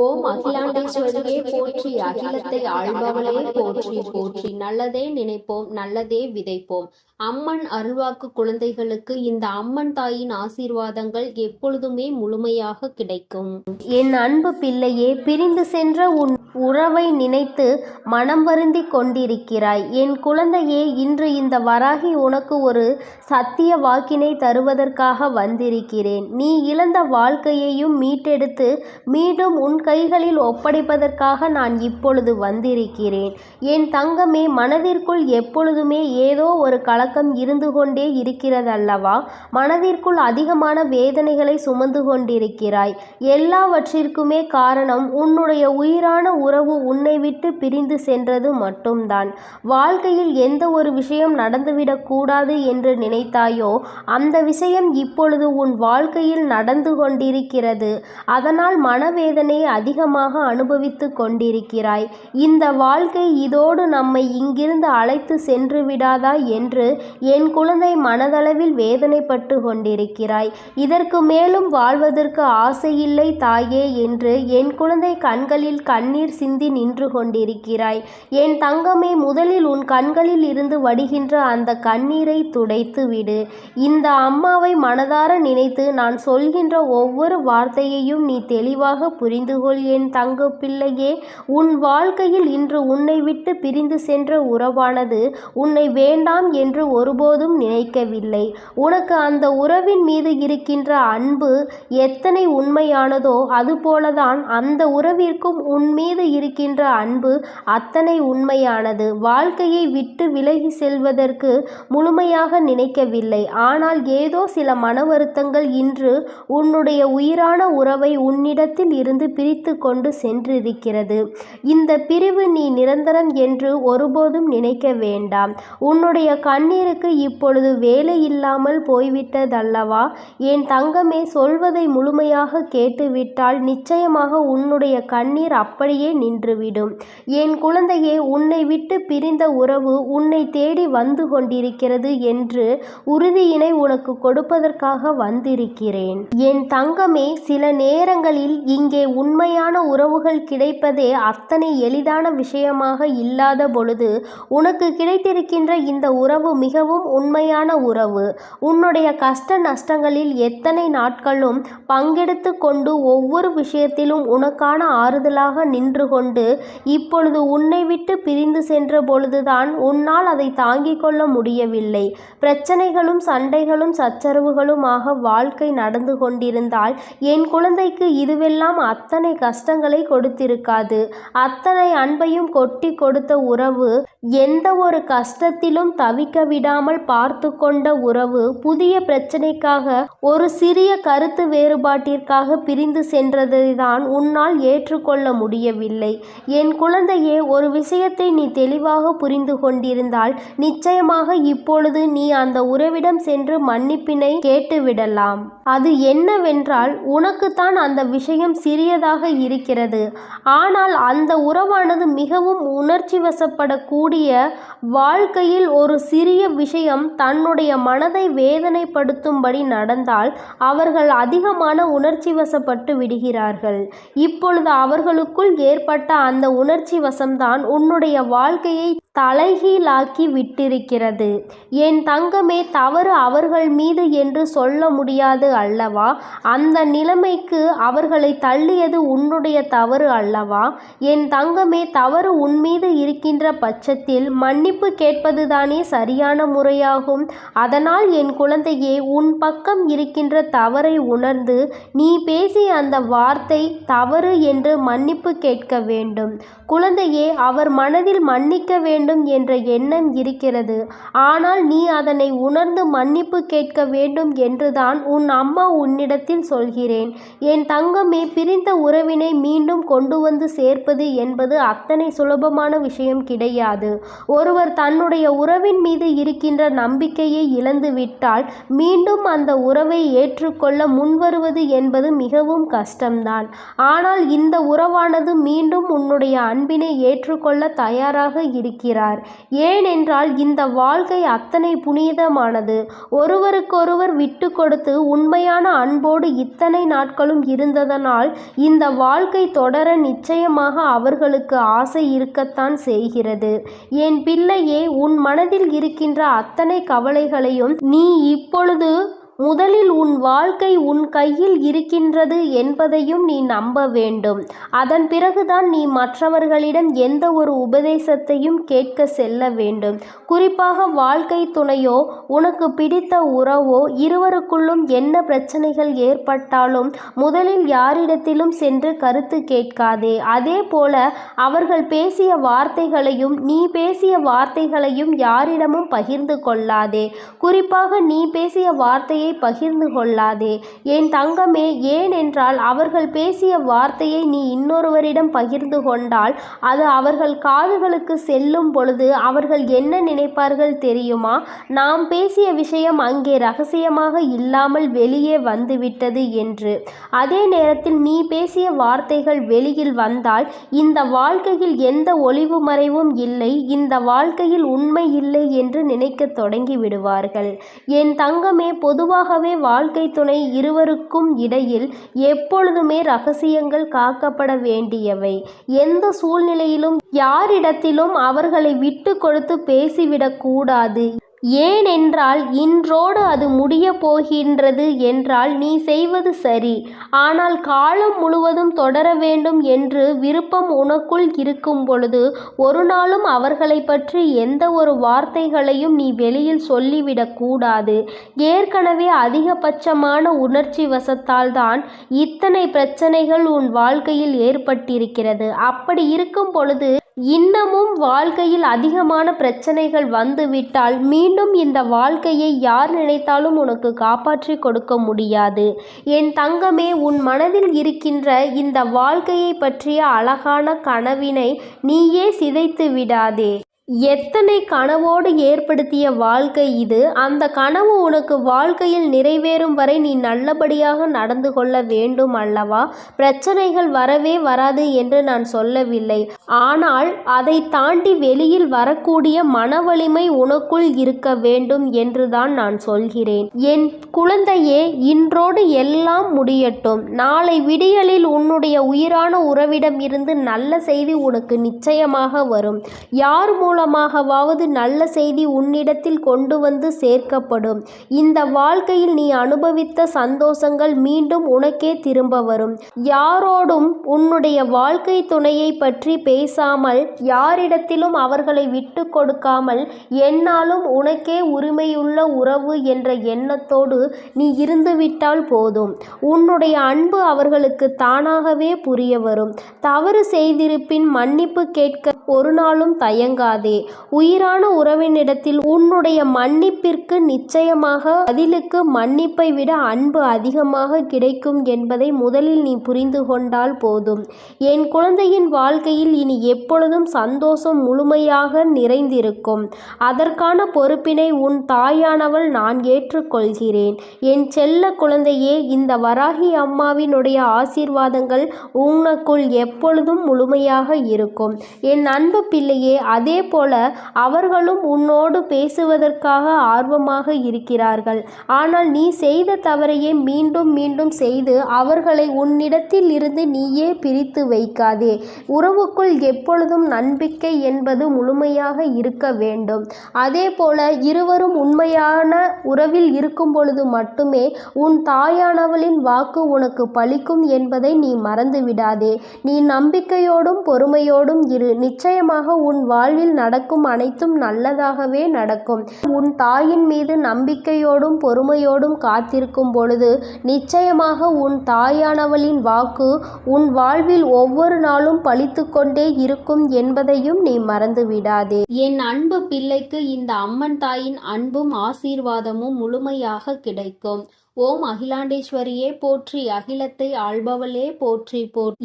ஓம் அகிலாண்டேஸ்வரியே போற்றி அகிலத்தை ஆள்பவளே போற்றி போற்றி. நல்லதே நினைப்போம் நல்லதே விதைப்போம். அம்மன் அருள்வாக்கு குழந்தைகளுக்கு இந்த அம்மன் தாயின் ஆசீர்வாதங்கள் எப்பொழுதுமே முழுமையாக கிடைக்கும். என் அன்பு பிள்ளையே பிரிந்து சென்ற உன் உறவை நினைத்து மனம் வருந்தி கொண்டிருக்கிறாய். என் குழந்தையே இன்று இந்த வராகி உனக்கு ஒரு சத்திய வாக்கினை தருவதற்காக வந்திருக்கிறேன். நீ இழந்த வாழ்க்கையையும் மீட்டெடுத்து மீண்டும் உன் கைகளில் ஒப்படைப்பதற்காக நான் இப்பொழுது வந்திருக்கிறேன். என் தங்கமே மனதிற்குள் எப்பொழுதுமே ஏதோ ஒரு கலக்கம் இருந்து கொண்டே இருக்கிறதல்லவா? மனதிற்குள் அதிகமான வேதனைகளை சுமந்து கொண்டிருக்கிறாய். எல்லாவற்றிற்குமே காரணம் உன்னுடைய உயிரான உறவு உன்னை விட்டு பிரிந்து சென்றது மட்டும்தான். வாழ்க்கையில் எந்த ஒரு விஷயம் நடந்துவிடக்கூடாது என்று நினைத்தாயோ அந்த விஷயம் இப்பொழுது உன் வாழ்க்கையில் நடந்து கொண்டிருக்கிறது. அதனால் மனவேதனையை அதிகமாக அனுபவித்து கொண்டிருக்கிறாய். இந்த வாழ்க்கை இதோடு நம்மை இங்கிருந்து அழைத்து சென்று விடாதா என்று என் குழந்தை மனதளவில் வேதனைப்பட்டு கொண்டிருக்கிறாய். இதற்கு மேலும் வாழ்வதற்கு ஆசையில்லை தாயே என்று என் குழந்தை கண்களில் கண்ணீர் சிந்தி நின்று கொண்டிருக்கிறாய். என் தங்கமே முதலில் உன் கண்களில் இருந்து வடிகின்ற அந்த கண்ணீரை துடைத்து விடு. இந்த அம்மாவை மனதார நினைத்து நான் சொல்கின்ற ஒவ்வொரு வார்த்தையையும் நீ தெளிவாக புரிந்து கொள் என் தங்க பிள்ளையே. உன் வாழ்க்கையில் இன்று உன்னை விட்டு பிரிந்து சென்ற உறவானது உன்னை வேண்டாம் என்று ஒருபோதும் நினைக்கவில்லை. உனக்கு அந்த உறவின் மீது இருக்கின்ற அன்பு எத்தனை உண்மையானதோ அதுபோலதான் அந்த உறவிற்கும் உன் மீது இருக்கின்ற அன்பு அத்தனை உண்மையானது. வாழ்க்கையை விட்டு விலகி செல்வதற்கு முழுமையாக நினைக்கவில்லை. ஆனால் ஏதோ சில மன வருத்தங்கள் இன்று உன்னுடைய உயிரான உறவை உன்னிடத்தில் இருந்து பிரித்து கொண்டு சென்றிருக்கிறது. இந்த பிரிவு நீ நிரந்தரம் என்று ஒருபோதும் நினைக்க வேண்டாம். உன்னுடைய கண்ணீருக்கு இப்பொழுது வேலை இல்லாமல் போய்விட்டதல்லவா? என் தங்கமே சொல்வதை முழுமையாக கேட்டுவிட்டால் நிச்சயமாக உன்னுடைய கண்ணீர் அப்படியே நின்றுவிடும். என் குழந்தையே உன்னை விட்டு பிரிந்த உறவு உன்னை தேடி வந்து கொண்டிருக்கிறது என்று உறுதியினை உனக்கு கொடுப்பதற்காக வந்திருக்கிறேன். என் தங்கமே சில நேரங்களில் இங்கே உண்மை உண்மையான உறவுகள் கிடைப்பதே அத்தனை எளிதான விஷயமாக இல்லாத பொழுது உனக்கு கிடைத்திருக்கின்ற இந்த உறவு மிகவும் உண்மையான உறவு. உன்னுடைய கஷ்ட நஷ்டங்களில் எத்தனை நாட்களும் பங்கெடுத்து கொண்டு ஒவ்வொரு விஷயத்திலும் உனக்கான ஆறுதலாக நின்று கொண்டு இப்பொழுது உன்னை விட்டு பிரிந்து சென்ற பொழுதுதான் உன்னால் அதை தாங்கிக் கொள்ள முடியவில்லை. பிரச்சனைகளும் சண்டைகளும் சச்சரவுகளுமாக வாழ்க்கை நடந்து கொண்டிருந்தால் என் குழந்தைக்கு இதுவெல்லாம் அத்தனை கஷ்டங்களை கொடுத்திருக்காது. அத்தனை அன்பையும் கொட்டி கொடுத்த உறவு எந்த ஒரு கஷ்டத்திலும் தவிக்க விடாமல் பார்த்து கொண்ட உறவு புதிய பிரச்சனைக்காக ஒரு சிறிய கருத்து வேறுபாட்டிற்காக பிரிந்து சென்றதை தான் உன்னால் ஏற்றுக்கொள்ள முடியவில்லை. என் குழந்தையே ஒரு விஷயத்தை நீ தெளிவாக புரிந்து கொண்டிருந்தால் நிச்சயமாக இப்பொழுது நீ அந்த உறவிடம் சென்று மன்னிப்பினை கேட்டுவிடலாம். அது என்னவென்றால் உனக்குத்தான் அந்த விஷயம் சிறியதாக இருக்கிறது. ஆனால் அந்த உறவானது மிகவும் உணர்ச்சி வசப்படக்கூடிய வாழ்க்கையில் ஒரு சிறிய விஷயம் தன்னுடைய மனதை வேதனைப்படுத்தும்படி நடந்தால் அவர்கள் அதிகமான உணர்ச்சி வசப்பட்டு விடுகிறார்கள். இப்பொழுது அவர்களுக்குள் ஏற்பட்ட அந்த உணர்ச்சி வசம்தான் உன்னுடைய வாழ்க்கையை தலைகீழாக்கி விட்டிருக்கிறது. என் தங்கமே தவறு அவர்கள் மீது என்று சொல்ல முடியாது அல்லவா? அந்த நிலைமைக்கு அவர்களை தள்ளியது உன்னுடைய தவறு அல்லவா? என் தங்கமே தவறு உன் மீது இருக்கின்ற பட்சத்தில் மன்னிப்பு கேட்பதுதானே சரியான முறையாகும். அதனால் என் குழந்தையே உன் பக்கம் இருக்கின்ற தவறை உணர்ந்து நீ பேசிய அந்த வார்த்தை தவறு என்று மன்னிப்பு கேட்க வேண்டும். குழந்தையே அவர் மனதில் மன்னிக்க வேண்டும். என்ற எண்ணம் இருக்கிறது. ஆனால் நீ அதனை உணர்ந்து மன்னிப்பு கேட்க வேண்டும் என்றுதான் உன் அம்மா உன்னிடத்தில் சொல்கிறேன். என் தங்கமே பிரிந்த உறவினை மீண்டும் கொண்டு வந்து சேர்ப்பது என்பது அத்தனை சுலபமான விஷயம் கிடையாது. ஒருவர் தன்னுடைய உறவின் மீது இருக்கின்ற நம்பிக்கையை இழந்துவிட்டால் மீண்டும் அந்த உறவை ஏற்றுக்கொள்ள முன்வருவது என்பது மிகவும் கஷ்டம்தான். ஆனால் இந்த உறவானது மீண்டும் உன்னுடைய அன்பினை ஏற்றுக்கொள்ள தயாராக இருக்கிறது. சொல்கிறார் ஏனென்றால் இந்த வாழ்க்கை அத்தனை புனிதமானது. ஒருவருக்கொருவர் விட்டு கொடுத்து உண்மையான அன்போடு இத்தனை நாட்களும் இருந்ததனால் இந்த வாழ்க்கை தொடர நிச்சயமாக அவர்களுக்கு ஆசை இருக்கத்தான் செய்கிறது. என் பிள்ளையே உன் மனதில் இருக்கின்ற அத்தனை கவலைகளையும் நீ இப்பொழுது முதலில் உன் வாழ்க்கை உன் கையில் இருக்கின்றது என்பதையும் நீ நம்ப வேண்டும். அதன் பிறகுதான் நீ மற்றவர்களிடம் எந்த ஒரு உபதேசத்தையும் கேட்க செல்ல வேண்டும். குறிப்பாக வாழ்க்கை துணையோ உனக்கு பிடித்த உறவோ இருவருக்குள்ளும் என்ன பிரச்சனைகள் ஏற்பட்டாலும் முதலில் யாரிடத்திலும் சென்று கருத்து கேட்காதே. அதே போல அவர்கள் பேசிய வார்த்தைகளையும் நீ பேசிய வார்த்தைகளையும் யாரிடமும் பகிர்ந்து கொள்ளாதே. குறிப்பாக நீ பேசிய வார்த்தையை பகிர்ந்து கொள்ளாதே. என் தங்கமே ஏனென்றால் அவர்கள் பேசிய வார்த்தையை நீ இன்னொருவரிடம் பகிர்ந்து கொண்டால் அது அவர்கள் காதுகளுக்கு செல்லும் பொழுது அவர்கள் என்ன நினைப்பார்கள் தெரியுமா? நாம் பேசிய விஷயம் அங்கே ரகசியமாக இல்லாமல் வெளியே வந்துவிட்டது என்று. அதே நேரத்தில் நீ பேசிய வார்த்தைகள் வெளியில் வந்தால் இந்த வாழ்க்கையில் எந்த ஒளிவு மறைவும் இல்லை இந்த வாழ்க்கையில் உண்மை இல்லை என்று நினைக்க தொடங்கி விடுவார்கள். என் தங்கமே பொதுவாகவே வாழ்க்கை துணை இருவருக்கும் இடையில் எப்பொழுதுமே ரகசியங்கள் காக்கப்பட வேண்டியவை. எந்த சூழ்நிலையிலும் யாரிடத்திலும் அவர்களை விட்டு கொடுத்து பேசிவிடக்கூடாது ஏனென்றால் இன்றோடு அது முடிய போகின்றது என்றால் நீ செய்வது சரி. ஆனால் காலம் முழுவதும் தொடர வேண்டும் என்று விருப்பம் உனக்குள் இருக்கும் பொழுது ஒரு நாளும் அவர்களை பற்றி எந்த ஒரு வார்த்தைகளையும் நீ வெளியில் சொல்லிவிடக்கூடாது ஏற்கனவே அதிகபட்சமான உணர்ச்சி வசத்தால் தான் இத்தனை பிரச்சனைகள் உன் வாழ்க்கையில் ஏற்பட்டிருக்கிறது. அப்படி இருக்கும் பொழுது இன்னமும் வாழ்க்கையில் அதிகமான பிரச்சனைகள் வந்துவிட்டால் மீண்டும் இந்த வாழ்க்கையை யார் நினைத்தாலும் உனக்கு காப்பாற்றி கொடுக்க முடியாது. என் தங்கமே உன் மனதில் இருக்கின்ற இந்த வாழ்க்கையை பற்றிய அழகான கனவினை நீயே சிதைத்து விடாதே. எத்தனை கனவோடு ஏற்படுத்திய வாழ்க்கை இது? அந்த கனவு உனக்கு வாழ்க்கையில் நிறைவேறும் வரை நீ நல்லபடியாக நடந்து கொள்ள வேண்டும் அல்லவா? பிரச்சனைகள் வரவே வராது என்று நான் சொல்லவில்லை. ஆனால் அதை தாண்டி வெளியில் வரக்கூடிய மன வலிமை உனக்குள் இருக்க வேண்டும் என்றுதான் நான் சொல்கிறேன். என் குழந்தையே இன்றோடு எல்லாம் முடியட்டும். நாளை விடியலில் உன்னுடைய உயிரான உறவிடம் இருந்து நல்ல செய்தி உனக்கு நிச்சயமாக வரும். யார் மூலம் மூலமாகவாவது நல்ல செய்தி உன்னிடத்தில் கொண்டு வந்து சேர்க்கப்படும். இந்த வாழ்க்கையில் நீ அனுபவித்த சந்தோஷங்கள் மீண்டும் உனக்கே திரும்ப வரும். யாரோடும் உன்னுடைய வாழ்க்கை துணையை பற்றி பேசாமல் யாரிடத்திலும் அவர்களை விட்டு கொடுக்காமல் என்னாலும் உனக்கே உரிமையுள்ள உறவு என்ற எண்ணத்தோடு நீ இருந்துவிட்டால் போதும். உன்னுடைய அன்பு அவர்களுக்கு தானாகவே புரிய வரும். தவறு செய்திருப்பின் மன்னிப்பு கேட்க ஒரு நாளும் தயங்காதே. உயிரான உறவினிடத்தில் உன்னுடைய மன்னிப்பிற்கு நிச்சயமாக பதிலுக்கு மன்னிப்பை விட அன்பு அதிகமாக கிடைக்கும் என்பதை முதலில் நீ புரிந்து கொண்டால் போதும். என் குழந்தையின் வாழ்க்கையில் இனி எப்பொழுதும் சந்தோஷம் முழுமையாக நிறைந்திருக்கும். அதற்கான பொறுப்பினை உன் தாயானவள் நான் ஏற்றுக்கொள்கிறேன். என் செல்ல குழந்தையே இந்த வராகி அம்மாவினுடைய ஆசீர்வாதங்கள் உனக்குள் எப்பொழுதும் முழுமையாக இருக்கும். என் அன்பு பிள்ளையே அதே போல அவர்களும் உன்னோடு பேசுவதற்காக ஆர்வமாக இருக்கிறார்கள். ஆனால் நீ செய்த தவறையே மீண்டும் மீண்டும் செய்து அவர்களை உன்னிடத்தில் இருந்து நீயே பிரித்து வைக்காதே. உறவுக்குள் எப்பொழுதும் நம்பிக்கை என்பது முழுமையாக இருக்க வேண்டும். அதே போல இருவரும் உண்மையான உறவில் இருக்கும் பொழுது மட்டுமே உன் தாயானவளின் வாக்கு உனக்கு பலிக்கும் என்பதை நீ மறந்து விடாதே நீ நம்பிக்கையோடும் பொறுமையோடும் இரு. நிச்சயமாக உன் வாழ்வில் நடக்கும் அனைத்தும் நல்லதாகவே நடக்கும். உன் தாயின் மீது நம்பிக்கையோடும் பொறுமையோடும் காத்திருக்கும் பொழுது நிச்சயமாக உன் தாயானவளின் வாக்கு உன் வாழ்வில் ஒவ்வொரு நாளும் பழித்து கொண்டே இருக்கும் என்பதையும் நீ மறந்து விடாதே என் அன்பு பிள்ளைக்கு இந்த அம்மன் தாயின் அன்பும் ஆசீர்வாதமும் முழுமையாக கிடைக்கும். ஓம் அகிலாண்டேஸ்வரியே போற்றி அகிலத்தை ஆள்பவளே போற்றி போற்றி.